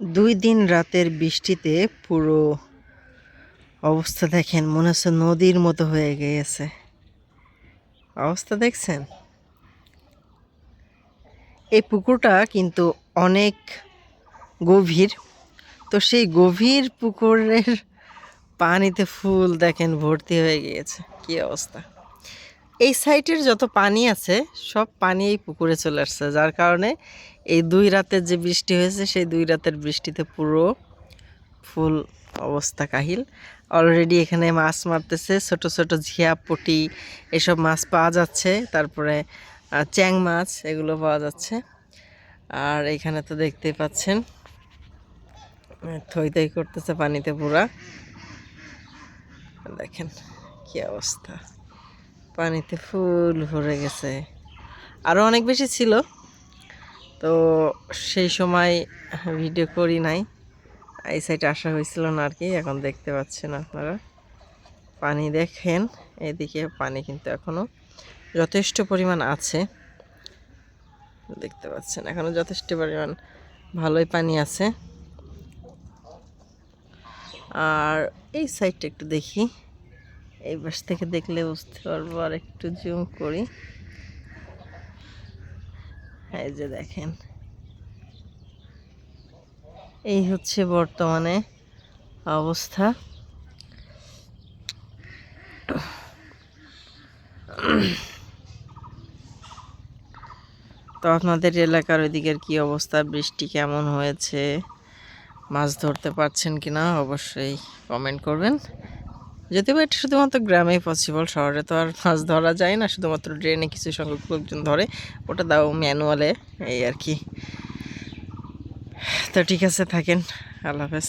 দুই দিন রাতের বৃষ্টিতে পুরো অবস্থা দেখেন, মনে হচ্ছে নদীর মতো হয়ে গিয়েছে। অবস্থা দেখছেন? এই পুকুরটা কিন্তু অনেক গভীর। তো সেই গভীর পুকুরের পানিতে ফুল দেখেন, ভর্তি হয়ে গিয়েছে। কি অবস্থা? এই সাইটের যত পানি আছে, সব পানি এই পুকুরে চলে আসছে, যার কারণে এই দুই রাতের যে বৃষ্টি হয়েছে, সেই দুই রাতের বৃষ্টিতে পুরো ফুল অবস্থা কাহিল। অলরেডি এখানে মাছ মারতেছে, ছোট ছোট ঝিয়া পটি, এসব মাছ পাওয়া যাচ্ছে। তারপরে চ্যাং মাছ, এগুলো পাওয়া যাচ্ছে। আর এখানে তো দেখতেই পাচ্ছেন, থই থই করতেছে পানিতে পুরা। দেখেন কি অবস্থা। পানিতে ফুল ভরে গেছে। আরও অনেক বেশি ছিল। তো সেই সময় ভিডিও করি নাই। এই সাইডে আসা হয়েছিল না আর কি, এখন দেখতে পাচ্ছেন আপনারা। পানি দেখেন, এদিকে পানি কিন্তু এখনও যথেষ্ট পরিমাণ আছে। দেখতে পাচ্ছেন এখনও যথেষ্ট পরিমাণ ভালোই পানি আছে। আর এই সাইডটা একটু দেখি। এই পাশ থেকে দেখলে বুঝতে পারব আর একটু জুম করি। এই যে দেখেন। এই হচ্ছে বর্তমানে অবস্থা। তো আপনাদের এলাকার ওইদিকের কি অবস্থা? বৃষ্টি কেমন হয়েছে? মাছ ধরতে পারছেন কিনা? অবশ্যই কমেন্ট করবেন। যদিও বা এটা শুধুমাত্র গ্রামেই পসিবল শহরে তো আর মাছ ধরা যায় না, শুধুমাত্র ড্রেনে কিছু সংখ্যক লোকজন ধরে। ওটা দাও ম্যানুয়ালে এই আর কি। তো ঠিক আছে, থাকেন। আল্লাহ হাফেজ।